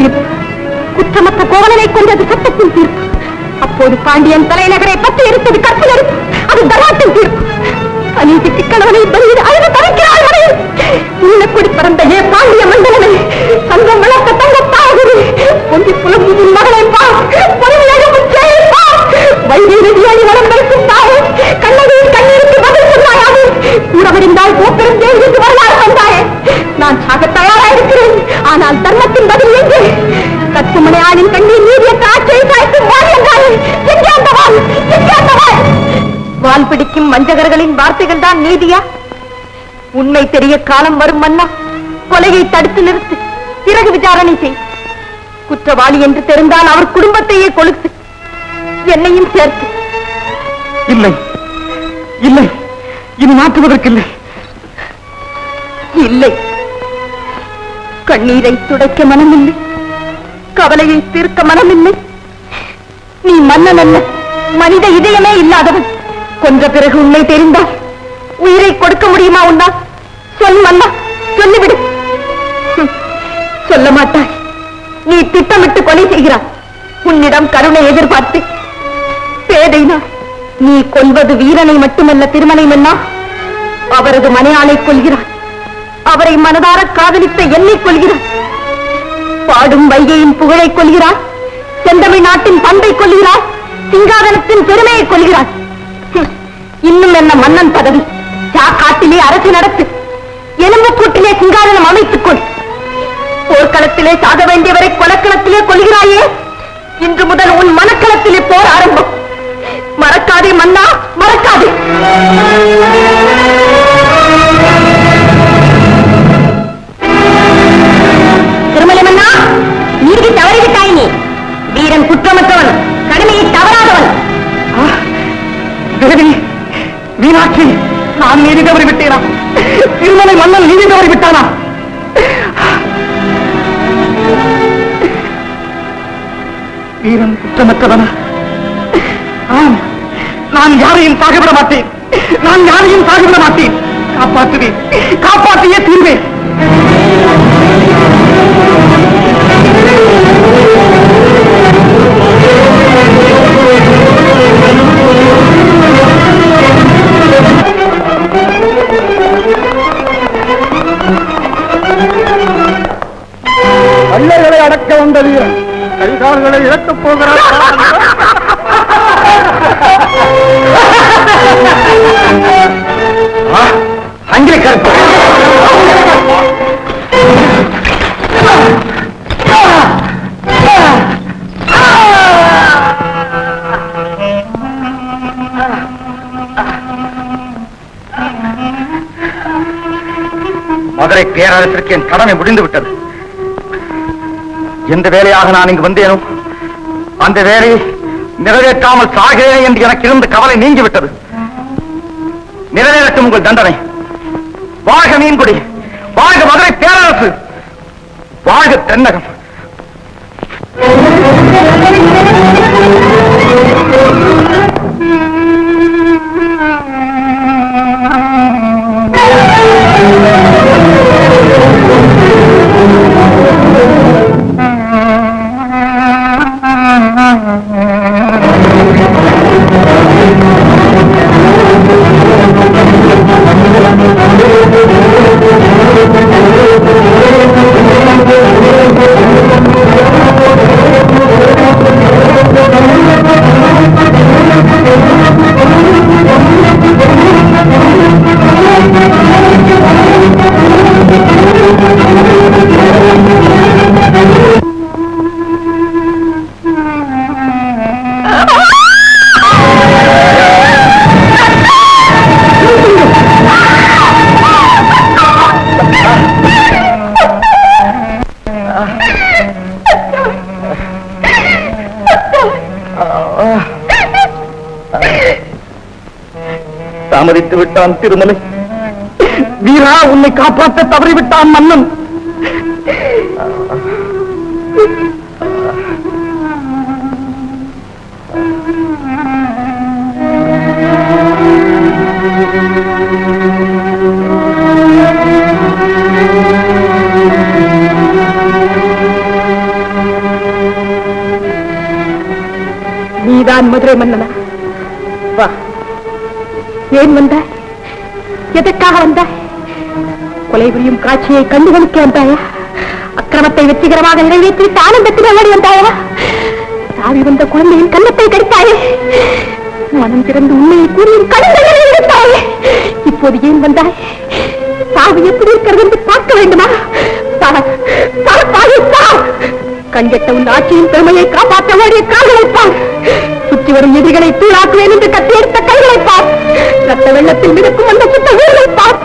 தீர்ப்பு. குற்றமற்ற கோவலனை கொண்டது சட்டத்தின் தீர்ப்பு. அப்போது பாண்டியன் தலைநகரை பற்றி எடுத்தது கற்பனை அது தராட்டின் தீர்ப்பு. அநீதிக்கு கணவனை பலியிட அழுது தவிக்கிறாள் மனைவி நீலக்குடி பறந்த ஏ பாண்டிய மண்டலமே சங்கம் வளர்த்த தங்க தாகுரு பொங்கி புலம்பும் மகளை பா பொறுமையாக வைகை பா. வைரீரடி அணி வளம் வைக்கும் தாயே கண்ணகியின் கண்ணீருக்கு ஆளின் கண்ணீர் எங்கே அந்த வாள் வால் பிடிக்கும் வஞ்சகர்களின் வார்த்தைகள் தான் நீதியா? உண்மை தெரிய காலம் வரும் மன்னா கொலையை தடுத்து நிறுத்து. பிறகு விசாரணை செய். குற்றவாளி என்று தெரிந்தால் அவர் குடும்பத்தையே கொளுத்து. என்னையும் சேர்த்து. இல்லை. இல்லை. இது மாற்றுவதற்கில்லை. இல்லை. கண்ணீரை துடைக்க மனமில்லை. கவலையை தீர்க்க மனமில்லை. நீ மன்னன் அல்ல மனித இதயமே இல்லாதவன். கொன்ற பிறகு உண்மை தெரிந்தால் உயிரை கொடுக்க முடியுமா உன்னால் சொல் மன்னா சொல்லிவிடு. சொல்ல மாட்டாய். நீ திட்டமிட்டு கொலை செய்கிறாய். உன்னிடம் கருணை எதிர்பார்த்து. பேதைனா நீ கொல்வது வீரனை மட்டுமல்ல திருமணை மன்னா? அவரது மனையாளை கொள்கிறான் அவரை மனதார காதலித்த என்னை கொள்கிறான் பாடும் வைகையின் புகழை கொள்கிறான் செந்தமிழ் நாட்டின் பண்பை கொள்கிறான் சிங்காதனத்தின் பெருமையை கொள்கிறான் இன்னும் என்ன மன்னன் பதவி? சாக்காட்டிலே அரசு நடத்து. எலும்பு கூட்டிலே சிங்காதனம் அமைத்துக் கொள் போர்க்களத்திலே சாக வேண்டியவரை கொலக்களத்திலே கொள்கிறாயே. இன்று முதல் உன் மனக்களத்திலே போர் ஆரம்பம். மறக்காதே மன்னா மறக்காதே. திருமலை மன்னன் நீதி தவறி விட்டானா? வீரன் குற்றமற்றவனா? ஆம் நான் யாரையும் சாகவிட மாட்டேன். நான் யாரையும் சாகவிட மாட்டேன். காப்பாற்றுவேன். காப்பாற்றியே தீர்வேன். அடக்க கைகால்களை இழக்கப் போகிறார். மதுரை பேரரசிற்கு என் கடமை முடிந்துவிட்டது. எந்த வேலையாக நான் இங்கு வந்தேனும் அந்த வேலையை நிறைவேற்றாமல் சாகிறேன் என்று எனக்கு இருந்த கவலை நீங்கிவிட்டது. நிறைவேறட்டும் உங்கள் தண்டனை. வாழ்க மீன்குடி. வாழ்க மதுரை பேரரசு. வாழ்க தென்னகம். தாமதித்து விட்டான் திருமலை. வீரா உன்னை காப்பாற்ற தவறிவிட்டான் மன்னன். நீதான் மதுரை மன்னனா? வா. ஏன் வந்தாய் எதற்காக வந்தாய் கொலை புரியும் காட்சியை கண்டுகளுக்கு வந்தாயா? அக்கிரமத்தை வெற்றிகரமாக நிறைவேற்றிவிட்டு ஆனந்தத்தில் ஓடி வந்தாயா? தாவி வந்த குழந்தையின் கன்னத்தை கடித்தாயே? மனம் திறந்து உண்மையை கூறியும் கடந்ததை எடுத்தாயே இப்போது ஏன் வந்தாய்? சாவு எப்படி இருக்கிறது என்று பார்க்க வேண்டுமா? சா- உன் ஆட்சியின் பெருமையை காப்பாற்ற ஓடிய கால்களை சுற்றி வரும் எதிரிகளை தூளாக்குவேன் என்று கத்த ரத்த வெள்ளத்தில் மிதக்கும் அந்த சுத்த ஊர்களை பார்.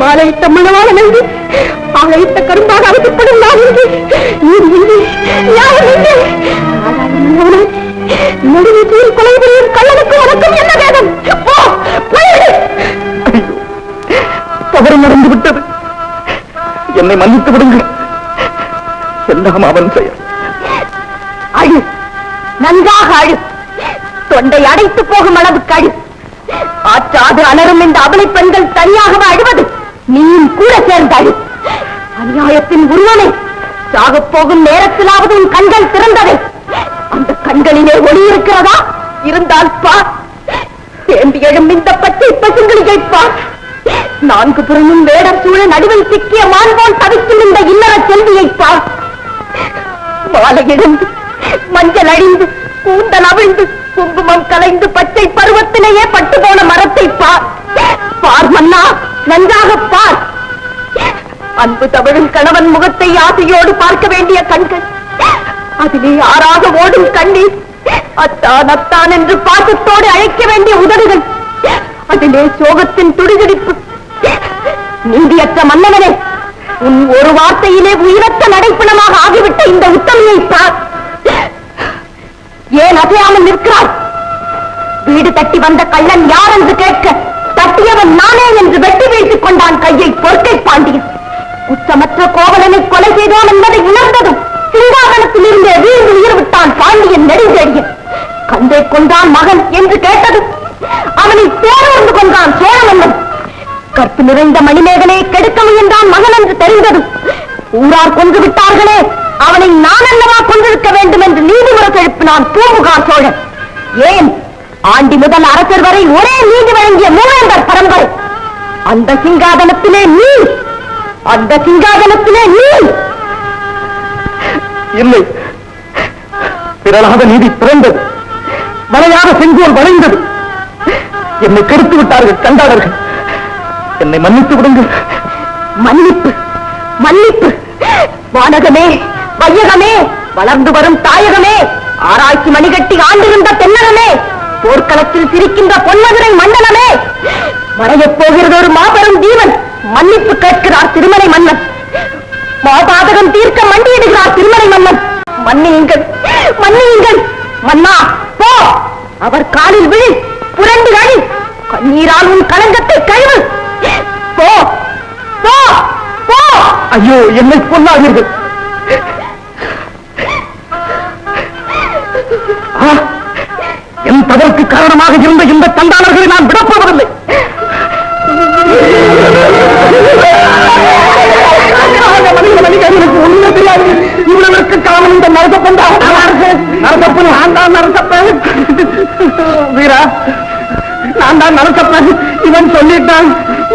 மாலையிட்ட மணவாள நன்றி ஆளையிட்ட கரும்பாக அவசப்படும் நான் இங்கே. நீர் இங்கே யார் இங்கே? நடுவீட்டில் கொலை புரியும் கள்ளனுக்கு உனக்கும் என்ன வேதம்? தவறு நடந்து விட்டது. என்னை மன்னித்து விடுங்கள். எல்லாம் அவன் செயல். அழு நன்றாக அழு. தொண்டை அடைத்து போகும் அளவுக்கு அழு. ஆற்றாது அலரும் இந்த அபலை பெண்கள் தனியாகவே அழுவது. நீயும் கூட சேர்ந்தாடு அநியாயத்தின் உருவனை சாகப் போகும் நேரத்திலாவது உன் கண்கள் திறந்தது அந்த கண்களிலே ஒளி இருக்கிறதா? இருந்தால் பார் தேம்பி எழும் இந்த பச்சை பசுங்களை பார் நான்கு புறமும் வேடர் சூழ நடுவில் சிக்கிய மான்போல் தவிக்கும் இந்த இல்லற செல்வியை பார் மாலை இழந்து மஞ்சள் அழிந்து கூந்தல் அவிழ்ந்து குங்குமம் கலைந்து பச்சை பருவத்திலேயே பட்டு போன மரத்தை பார் பார் மன்னா நன்றாக பார். அன்பு தவழும் கணவன் முகத்தை ஆசையோடு பார்க்க வேண்டிய கண்கள். அதிலே ஆறாக ஓடும் கண்ணீர். அத்தான் அத்தான் என்று பாசத்தோடு அழைக்க வேண்டிய உதடுகள். அதிலே சோகத்தின் துடிதுடிப்பு. நீதியற்ற மன்னவனே உன் ஒரு வார்த்தையிலே உயிரற்ற நடைப்பணமாக ஆகிவிட்ட இந்த உத்தமையை பார். ஏன் அசையாமல் நிற்கிறாய்? வீடு தட்டி வந்த கள்ளன் யார் என்று கேட்க தட்டியவன் நானே என்று வெட்டி வைத்துக் கொண்டான் கையை பொறுக்கை பாண்டியன். குற்றமற்ற கோவலனை கொலை செய்தோம் என்பதை உணர்ந்ததும் சிங்காகனத்தில் இருந்தே வீழ்ந்து உயிர் விட்டான் பாண்டியன் நெடுஞ்செழியன். கந்தை கொண்டான் மகன் என்று கேட்டதும் அவனை தேர்ந்து கொண்டான் சோழமன்னன். கற்பு நிறைந்த மணிமேகலை கெடுக்க முயன்றான் மகன் என்று தெரிந்ததும் ஊரார் கொன்று விட்டார்களே. அவனை நான் அல்லவா கொண்டிருக்க வேண்டும் என்று நீதிமுறை எழுப்பினான் பூமுகா சோழன். ஏன்? ஆண்டி முதல் அரசர் வரை ஒரே நீதி வழங்கிய மூவேந்தர் பரம்பரை. அந்த சிங்காதனத்திலே நீ. அந்த சிங்காதனத்திலே நீ. இல்லை. பிறலாத நீதி பிறந்தது. வளையாத செங்கோல் வளைந்தது. என்னை கெடுத்து விட்டார்கள் கண்டாளர்கள் என்னை மன்னித்து விடுங்கள். மன்னிப்பு. மன்னிப்பு. வானகமே. வையகமே வளர்ந்து வரும் தாயகமே ஆராய்ச்சி மணிகட்டி ஆண்டிருந்த தென்னகமே போர்க்களத்தில் சிரிக்கின்ற பொன்னதுரை மண்டலமே மறையப் போகிறது ஒரு மாபெரும் தீவன் மன்னிப்பு கேட்கிறார் திருமலை மன்னன். மாபாதகம் தீர்க்க மண்டியிடுகிறார் திருமலை மன்னன். மன்னியுங்கள் மன்னியுங்கள். மன்னா போ. அவர் காலில் விழி புரண்டு அழி கண்ணீரால் உன் களங்கத்தை கழிவு போ போ போ. ஐயோ என்னை கொல்லாதீர்கள். அதற்கு காரணமாக இருந்த இந்த தந்தாளர்களை நான் விடப்போவதில்லை எனக்கு ஒண்ணுமே தெரியாது இவ்வளவுக்கு காரணம் இந்த நரசப்பன் தான் நரசப்பன் நான் தான் நரசப்பன் வீரா நான் தான் நரசப்பன். இவன் சொல்லிட்டான்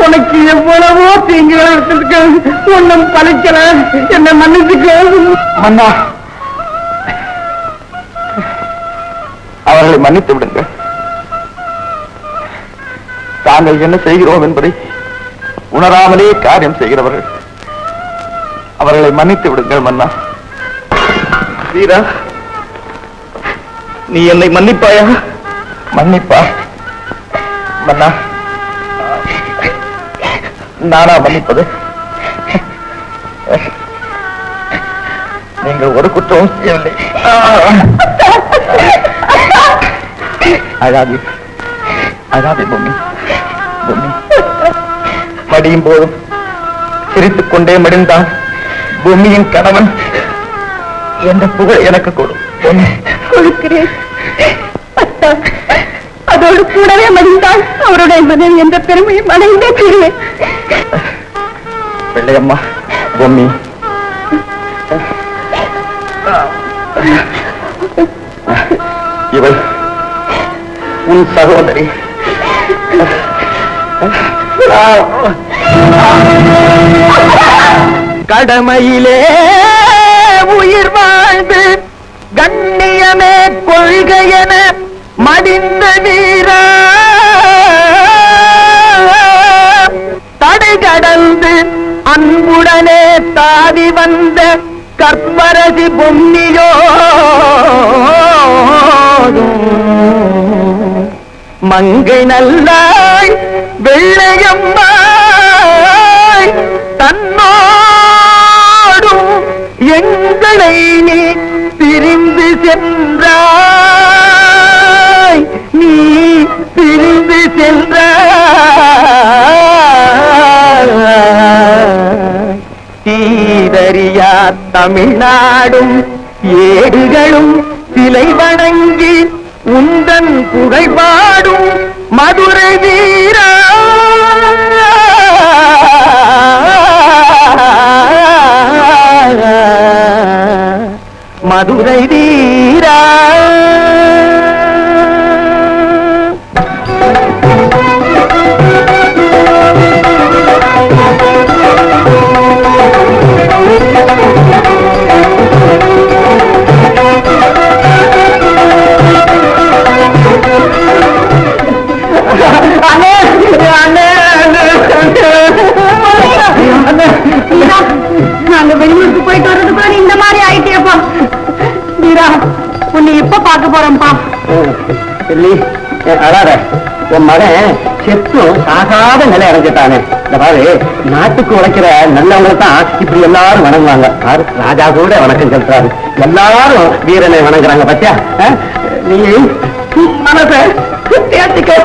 உனக்கு எவ்வளவோ தீங்கு விளைவிச்சிருக்க ஒன்னும் பழிக்கல. என்ன மன்னிச்சுக்க. அண்ணா அவர்களை மன்னித்து விடுங்கள். தாங்கள் என்ன செய்கிறோம் என்பதை உணராமலே காரியம் செய்கிறவர்கள். அவர்களை மன்னித்து விடுங்கள் மன்னா. வீரா நீ என்னை மன்னிப்பாயா? மன்னிப்பா மன்னா. நானா மன்னிப்பது? நீங்கள் ஒரு குற்றமும் செய்யவில்லை. அழாதே அழாதே பொம்மி பொம்மி மடியும் போதும் சிரித்துக் கொண்டே மடிந்தான் பூமியின் கணவன் என்ற புகழ் எனக்கு கொடு பொம்மி கொடுக்கிறேன் அதோடு கூடவே மடிந்தால் அவருடைய மனைவி என்ற பெருமையை அடைந்தே தீருவேன் பிள்ளையம்மா பொம்மி இவள் உன் சகோதரி. கடமையிலே உயிர் வாழ்ந்து கண்ணியமே கொள்கையென மடிந்த வீரா. தடை கடந்து அன்புடனே தாவி வந்த கற்பரசி பொன்னியோ. மங்கை நல்லாய் வெள்ளையம்மாய் தன்னோடும் எங்களை நீ பிரிந்து சென்றாய். நீ பிரிந்து சென்றாய். தீதறியா தமிழ்நாடும் ஏடுகளும் சிலை வணங்கி உந்தன் புகழ்பாடும் மதுரை வீரா அழாத. உன் மகன் செத்தும் சாகாத நிலை அடைஞ்சிட்டானே. இந்த பாரு நாட்டுக்கு உழைக்கிற நல்லவங்களை தான் இப்படி எல்லாரும் வணங்குவாங்க. பாரு ராஜா கூட வணக்கம் செலுத்துறாரு எல்லாரும் வீரனை வணங்குறாங்க பத்தியா? நீ மனசை தேர்த்திக்கோ